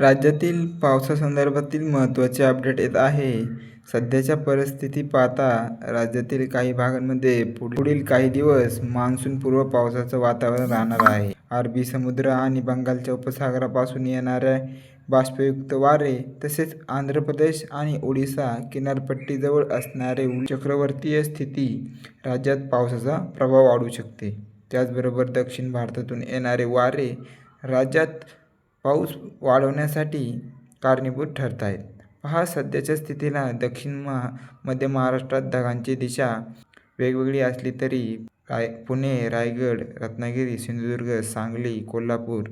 राज्यातील पावसासंदर्भातील महत्त्वाचे अपडेट येत आहे. सध्याच्या परिस्थिती पाहता राज्यातील काही भागांमध्ये पुढील काही दिवस मान्सूनपूर्व पावसाचं वातावरण राहणार आहे. अरबी समुद्र आणि बंगालच्या उपसागरापासून येणाऱ्या बाष्पयुक्त वारे तसेच आंध्र प्रदेश आणि ओडिसा किनारपट्टीजवळ असणारे चक्रवर्तीय स्थिती राज्यात पावसाचा प्रभाव वाढू शकते. त्याचबरोबर दक्षिण भारतातून येणारे वारे राज्यात पाऊस वाढवण्यासाठी कारणीभूत ठरत आहेत पहा सध्याच्या स्थितीला दक्षिण महा मध्य महाराष्ट्रात ढगांची दिशा वेगवेगळी असली तरी राय पुणे रायगड रत्नागिरी सिंधुदुर्ग सांगली कोल्हापूर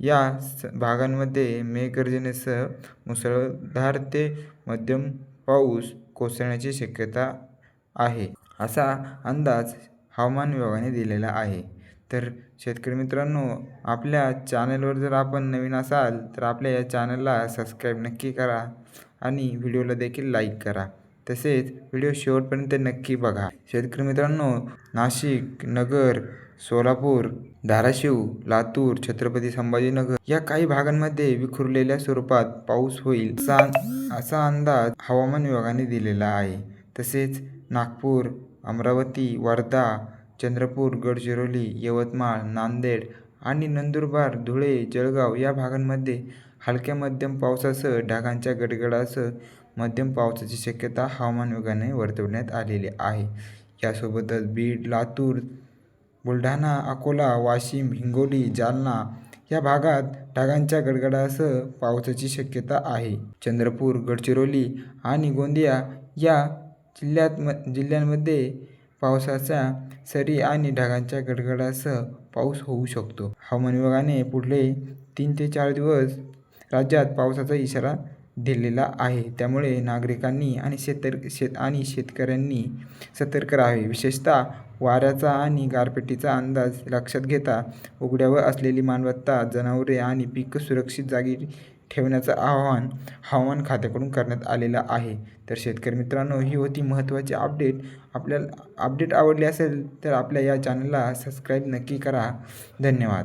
या स भागांमध्ये मेघगर्जनेसह मुसळधार ते मध्यम पाऊस कोसळण्याची शक्यता आहे असा अंदाज हवामान विभागाने दिलेला आहे. तर शेतकरी मित्रांनो आपल्या चॅनलवर जर आपण नवीन असाल तर आपल्या या चॅनलला सबस्क्राईब नक्की करा आणि व्हिडिओला देखील लाईक करा. तसेच व्हिडिओ शेवटपर्यंत नक्की बघा. शेतकरी मित्रांनो नाशिक नगर सोलापूर धाराशिव लातूर छत्रपती संभाजीनगर या काही भागांमध्ये विखुरलेल्या स्वरूपात पाऊस होईल असा असा अंदाज हवामान विभागाने दिलेला आहे. तसेच नागपूर अमरावती वर्धा चंद्रपूर गडचिरोली यवतमाळ नांदेड आणि नंदुरबार धुळे जळगाव या भागांमध्ये हलक्या मध्यम पावसासह ढगांच्या गडगडासह मध्यम पावसाची शक्यता हवामान विभागाने वर्तवण्यात आलेली आहे. यासोबतच बीड लातूर बुलढाणा अकोला वाशिम हिंगोली जालना या भागात ढगांच्या गडगडासह पावसाची शक्यता आहे. चंद्रपूर गडचिरोली आणि गोंदिया या जिल्ह्यात म जिल्ह्यांमध्ये पावसाच्या सरी आणि ढगांच्या गडगडासह पाऊस होऊ शकतो. हवामान विभागाने पुढले तीन ते चार दिवस राज्यात पावसाचा इशारा दिलेला आहे. त्यामुळे नागरिकांनी आणि शेतर शेत आणि शेतकऱ्यांनी सतर्क राहावे. विशेषतः वाऱ्याचा आणि गारपिटीचा अंदाज लक्षात घेता उघड्यावर असलेली मालमत्ता जनावरे आणि पिकं सुरक्षित जागी ठेवण्याचं आवाहन हवामान खात्याकडून करण्यात आलेलं आहे. तर शेतकरी मित्रांनो ही होती महत्त्वाची अपडेट. आपल्याला अपडेट आवडली असेल तर आपल्या या चॅनलला सबस्क्राईब नक्की करा. धन्यवाद.